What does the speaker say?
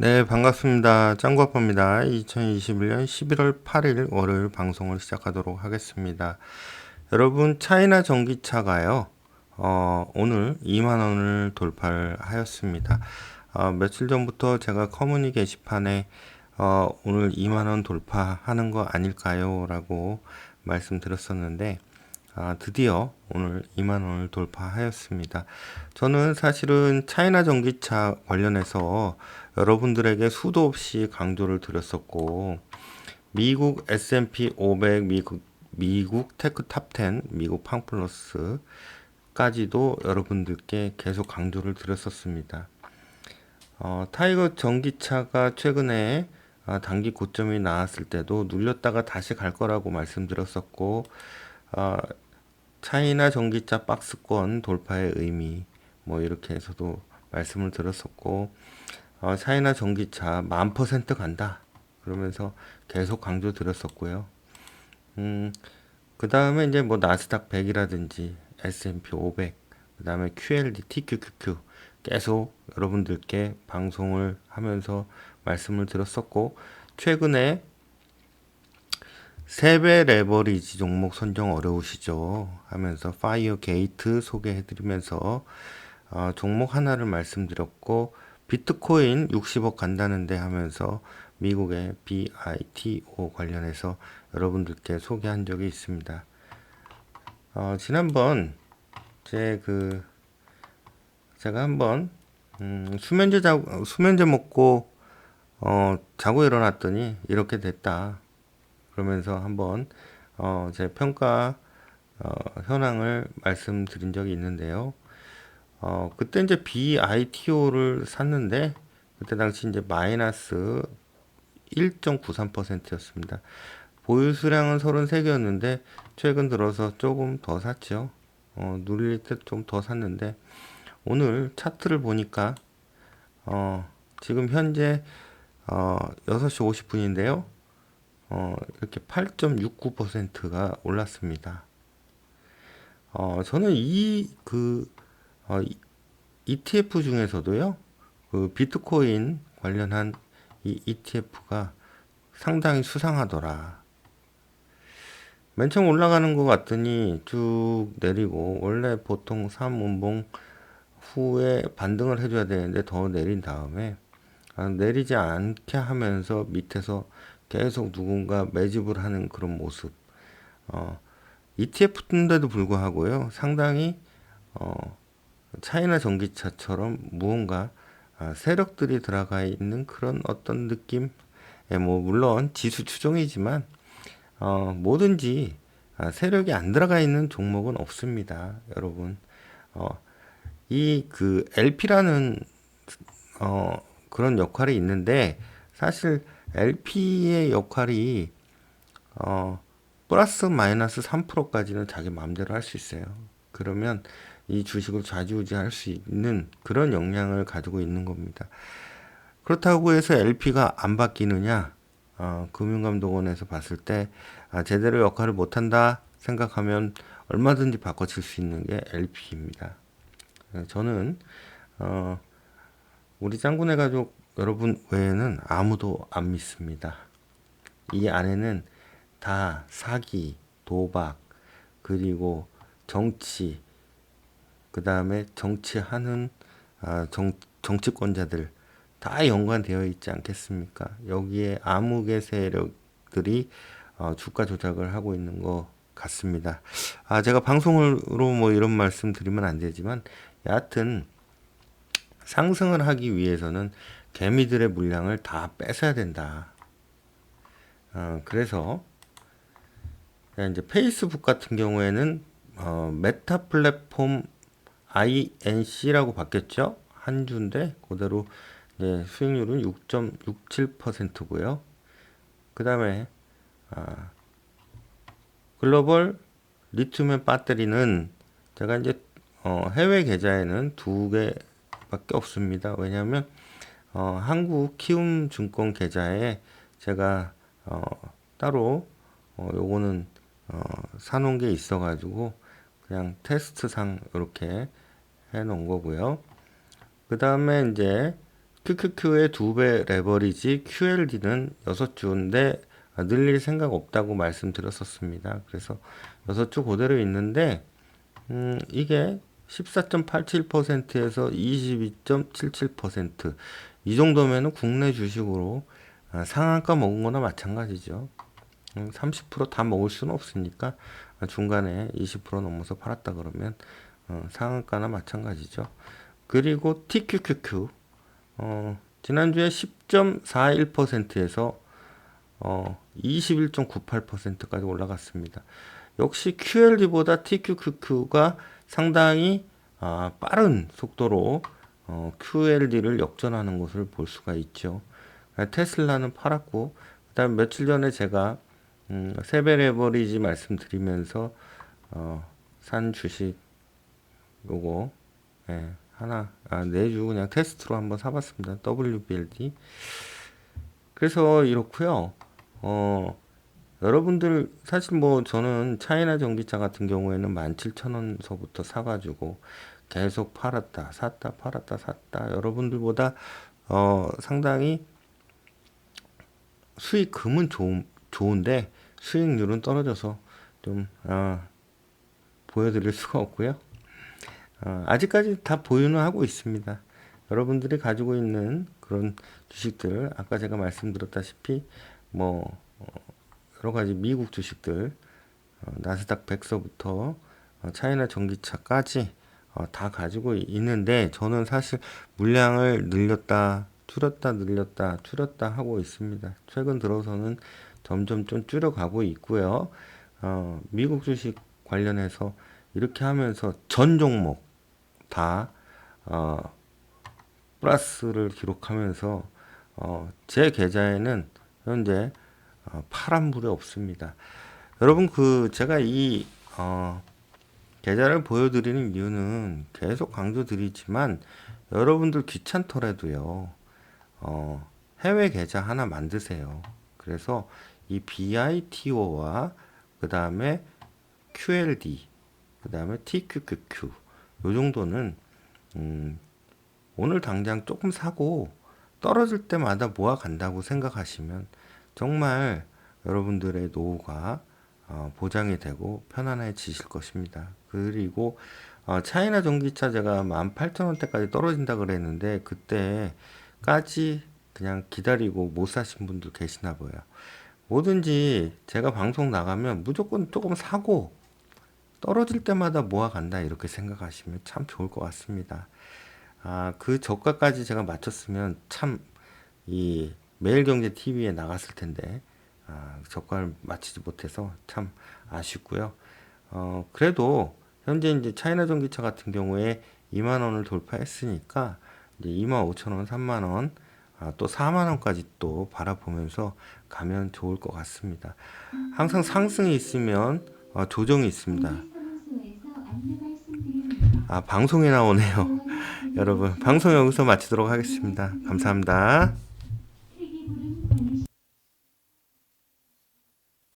네, 반갑습니다. 짱구아빠입니다. 2021년 11월 8일 월요일 방송을 시작하도록 하겠습니다. 여러분, 차이나 전기차가요, 어, 오늘 2만원을 돌파를 하였습니다. 어, 며칠 전부터 제가 커뮤니 게시판에 어, 오늘 2만원 돌파하는 거 아닐까요? 라고 말씀드렸었는데, 아, 드디어 오늘 2만 원을 돌파하였습니다. 저는 사실은 차이나 전기차 관련해서 여러분들에게 수도 없이 강조를 드렸었고 미국 S&P 500 미국 미국 테크 탑10 미국 팡플러스 까지도 여러분들께 계속 강조를 드렸었습니다. 어, 타이거 전기차가 최근에 어, 단기 고점이 나왔을 때도 눌렸다가 다시 갈 거라고 말씀드렸었고 어, 차이나 전기차 박스권 돌파의 의미 뭐 이렇게 해서도 말씀을 드렸었고 어, 차이나 전기차 만 퍼센트 간다 그러면서 계속 강조 드렸었고요. 음, 그 다음에 이제 뭐 나스닥 100이라든지 S&P 500, 그 다음에 QLD, TQQQ 계속 여러분들께 방송을 하면서 말씀을 드렸었고 최근에 세배 레버리지 종목 선정 어려우시죠? 하면서 파이어 게이트 소개해드리면서 어, 종목 하나를 말씀드렸고 비트코인 60억 간다는데 하면서 미국의 BITO 관련해서 여러분들께 소개한 적이 있습니다. 어, 지난번 제 그 제가 한번 음, 수면제 자 수면제 먹고 어, 자고 일어났더니 이렇게 됐다. 그러면서 한번 어, 제 평가 어, 현황을 말씀드린 적이 있는데요. 어, 그때 이제 BITO를 샀는데 그때 당시 이제 마이너스 1.93%였습니다. 보유 수량은 33개였는데 최근 들어서 조금 더 샀죠. 어, 누릴 때 좀 더 샀는데 오늘 차트를 보니까 어, 지금 현재 어, 6시 50분인데요. 어, 이렇게 8.69%가 올랐습니다. 어, 저는 이, 그, 어, ETF 중에서도요, 그 비트코인 관련한 이 ETF가 상당히 수상하더라. 맨 처음 올라가는 것 같더니 쭉 내리고, 원래 보통 3운봉 후에 반등을 해줘야 되는데 더 내린 다음에, 아, 내리지 않게 하면서 밑에서 계속 누군가 매집을 하는 그런 모습. 어, ETF인데도 불구하고요, 상당히 어, 차이나 전기차처럼 무언가 아, 세력들이 들어가 있는 그런 어떤 느낌. 예, 뭐 물론 지수 추종이지만 어, 뭐든지 아, 세력이 안 들어가 있는 종목은 없습니다, 여러분. 어, 이 그 LP라는 어, 그런 역할이 있는데 사실 LP의 역할이 어, 플러스 마이너스 3%까지는 자기 마음대로 할 수 있어요. 그러면 이 주식을 좌지우지할 수 있는 그런 역량을 가지고 있는 겁니다. 그렇다고 해서 LP가 안 바뀌느냐? 어, 금융감독원에서 봤을 때 아, 제대로 역할을 못한다 생각하면 얼마든지 바꿔칠 수 있는 게 LP입니다. 저는 어, 우리 짱구네 가족 여러분 외에는 아무도 안 믿습니다. 이 안에는 다 사기, 도박, 그리고 정치, 그 다음에 정치하는 아, 정, 정치권자들 다 연관되어 있지 않겠습니까? 여기에 암흑의 세력들이 어, 주가 조작을 하고 있는 것 같습니다. 아, 제가 방송으로 뭐 이런 말씀 드리면 안 되지만, 여하튼, 상승을 하기 위해서는 개미들의 물량을 다 뺏어야 된다. 어, 그래서 이제 페이스북 같은 경우에는 어, 메타 플랫폼 INC라고 바뀌었죠. 한 주인데 그대로 이제 수익률은 6.67%고요. 그 다음에 아, 글로벌 리튬의 배터리는 제가 이제 어, 해외 계좌에는 두 개밖에 없습니다. 왜냐하면 어, 한국 키움 증권 계좌에 제가 어, 따로 어, 요거는 어, 사놓은 게 있어가지고 그냥 테스트상 이렇게 해놓은 거고요. 그 다음에 이제 QQQ의 두 배 레버리지 QLD는 6주인데 늘릴 생각 없다고 말씀드렸었습니다. 그래서 6주 그대로 있는데 음, 이게 14.87%에서 22.77% 이 정도면은 국내 주식으로 아, 상한가 먹은 거나 마찬가지죠. 음, 30%다 먹을 수는 없으니까 아, 중간에 20% 넘어서 팔았다 그러면 어, 상한가나 마찬가지죠. 그리고 TQQQ 어, 지난주에 10.41%에서 어, 21.98%까지 올라갔습니다. 역시 QLD보다 TQQQ가 상당히 아, 빠른 속도로 어, QLD를 역전하는 것을 볼 수가 있죠. 아, 테슬라는 팔았고, 그다음 며칠 전에 제가 음, 세배 레버리지 말씀드리면서 어, 산 주식 요거 예, 하나 아, 내주 그냥 테스트로 한번 사봤습니다. WBLD. 그래서 이렇고요. 어, 여러분들 사실 뭐 저는 차이나 전기차 같은 경우에는 17,000원서부터 사가지고 계속 팔았다 샀다 팔았다 샀다 여러분들보다 어, 상당히 수익금은 좋은, 좋은데 수익률은 떨어져서 좀 어, 보여드릴 수가 없고요. 어, 아직까지 다 보유는 하고 있습니다. 여러분들이 가지고 있는 그런 주식들 아까 제가 말씀드렸다시피 뭐 어, 여러 가지 미국 주식들 어, 나스닥 100서부터 어, 차이나 전기차까지 어, 다 가지고 있는데 저는 사실 물량을 늘렸다 줄였다 늘렸다 줄였다 하고 있습니다. 최근 들어서는 점점 좀 줄여가고 있고요. 어, 미국 주식 관련해서 이렇게 하면서 전 종목 다 어, 플러스를 기록하면서 어, 제 계좌에는 현재 어, 파란불이 없습니다. 여러분 그 제가 이 어, 계좌를 보여드리는 이유는 계속 강조드리지만 여러분들 귀찮더라도요 어, 해외 계좌 하나 만드세요. 그래서 이 BITO와 그 다음에 QLD 그 다음에 TQQQ 요 정도는 음, 오늘 당장 조금 사고 떨어질 때마다 모아 간다고 생각하시면 정말 여러분들의 노후가 어, 보장이 되고 편안해지실 것입니다. 그리고 어, 차이나 전기차 제가 18,000원대까지 떨어진다 그랬는데 그때까지 그냥 기다리고 못 사신 분들 계시나 봐요. 뭐든지 제가 방송 나가면 무조건 조금 사고 떨어질 때마다 모아 간다 이렇게 생각하시면 참 좋을 것 같습니다. 아, 그 저가까지 제가 맞췄으면 참이 매일경제 TV에 나갔을 텐데 아, 저가를 맞추지 못해서 참 아쉽고요. 어, 그래도 현재 이제 차이나 전기차 같은 경우에 2만 원을 돌파했으니까 이제 2만 5천 원, 3만 원, 아, 또 4만 원까지 또 바라보면서 가면 좋을 것 같습니다. 항상 상승이 있으면 어, 조정이 있습니다. 아, 방송에 나오네요. 여러분, 방송 여기서 마치도록 하겠습니다. 감사합니다.